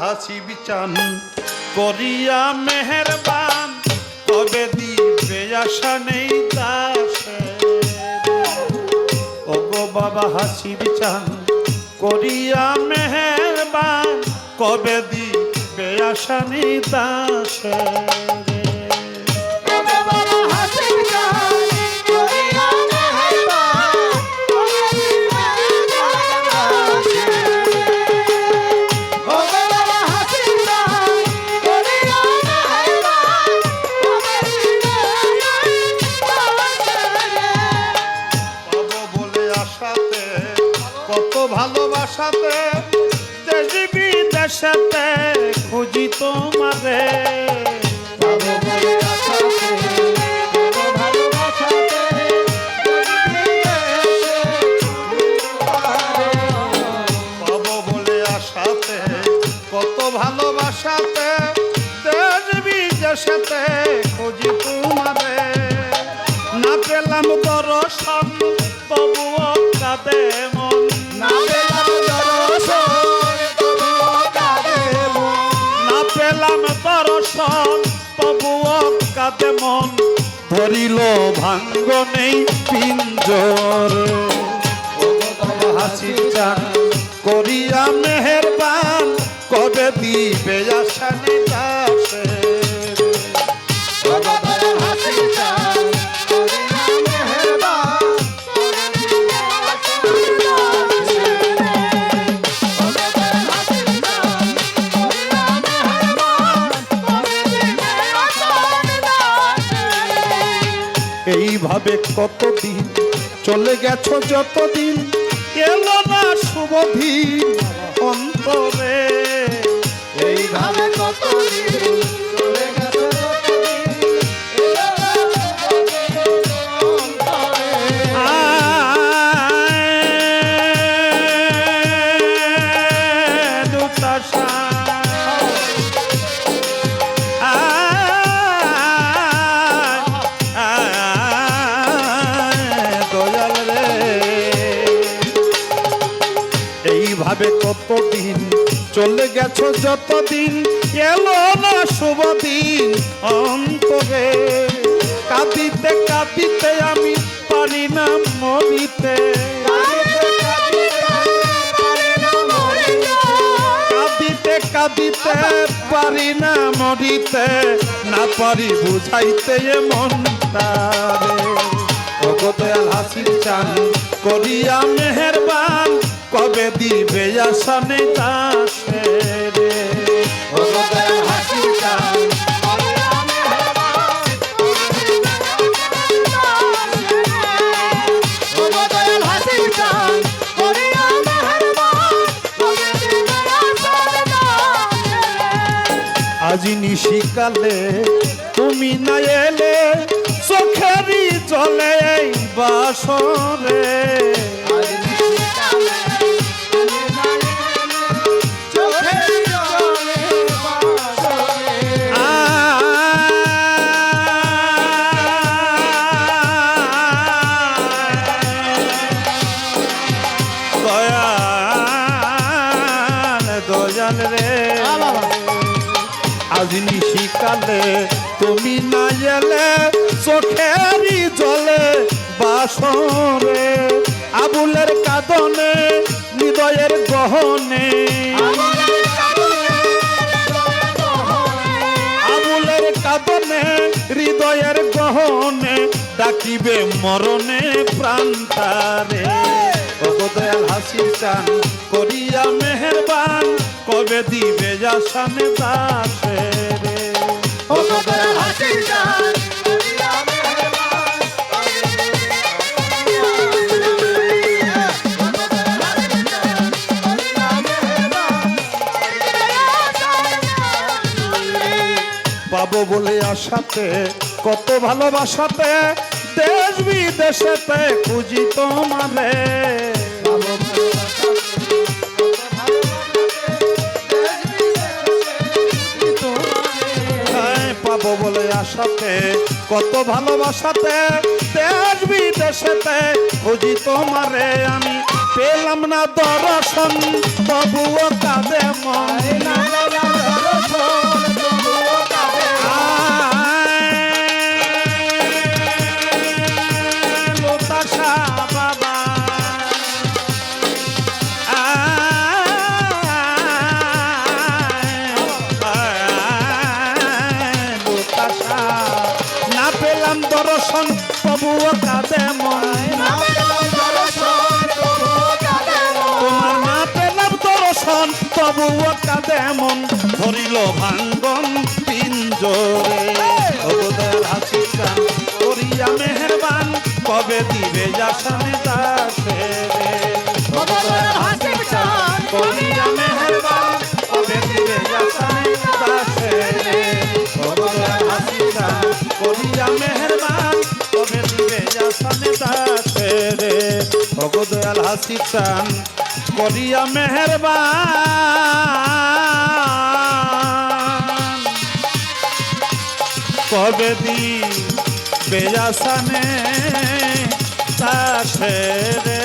হাসি বিচান করিয়া মেহরবান, তবে দিবে আশা নেই দাসে ওগো বাবা, হাসি বিচান করিয়া মেহরবান কবে দিবে আশা নেই দাসে ভালোবাসাতে দেশ বিদেশেতে খুঁজি তোমারে। কত ভালোবাসাতে দেশ বিদেশেতে খুঁজি তোমারে। না পেলাম দর্শন তবুও কাঁদে মন ধরিল ভাঙ্গ নেই পিঞ্জর। হাসি চান করিয়া মেহেরবান কবে দিবে আসানি নিদাসে এইভাবে কতদিন চলে গেছ যতদিন? এলো না শুভদিন অন্তরে। এইভাবে কতদিন কতদিন চলে গেছো, যতদিন এলো না শুভ দিন অন্তরে। কাঁদিতে কাঁদিতে আমি পারি না মরিতে। কাঁদিতে কাঁদিতে পারি না মরিতে। না পারি বুঝাইতে এ মনটারে। ভগদয়াল হাসির চান করিয়া মেহেরবান। কবে দিবে আসানে রে? হাসির আজি নিশিকালে তুমি না এলে চোখেরই চলে এই বাসরে। দয়াল রে। আজ নিশিকালে তুমি না এলে চোখেরই জলে বাসরে। আবুলের কাদনে হৃদয়ের গহনে। আবুলের কাদনে হৃদয়ের গহনে ডাকিবে মরণে প্রান্তারে ভগদয়াল হাসির চান করিয়া মেহেরবান। কবে দিবে যাসানে দাসে রে? হাসির পাবো বলে আশাতে কত ভালোবাসাতে দেশ বিদেশেতে খুঁজি তোমারে। কত ভালোবাসাতে দেশ বিদেশেতে খুঁজি তোমারে আমি। পেলাম না দর্শন তবুও কাঁদে পেলাম দর্শন প্রভু কাঁদে তোমার না পেলাম দর্শন প্রভু কাঁদে মন। ধরিল ভাঙ্গন পিঞ্জরে করিয়া মেহরবান, কবে দিবে যাসানে দয়া মেহরবান তবে দিবে আসানে তাতে রে? ভগ দয়াল হাসি টান করিয়া মেহরবান। কবে দি বেজাসানে তাতে রে?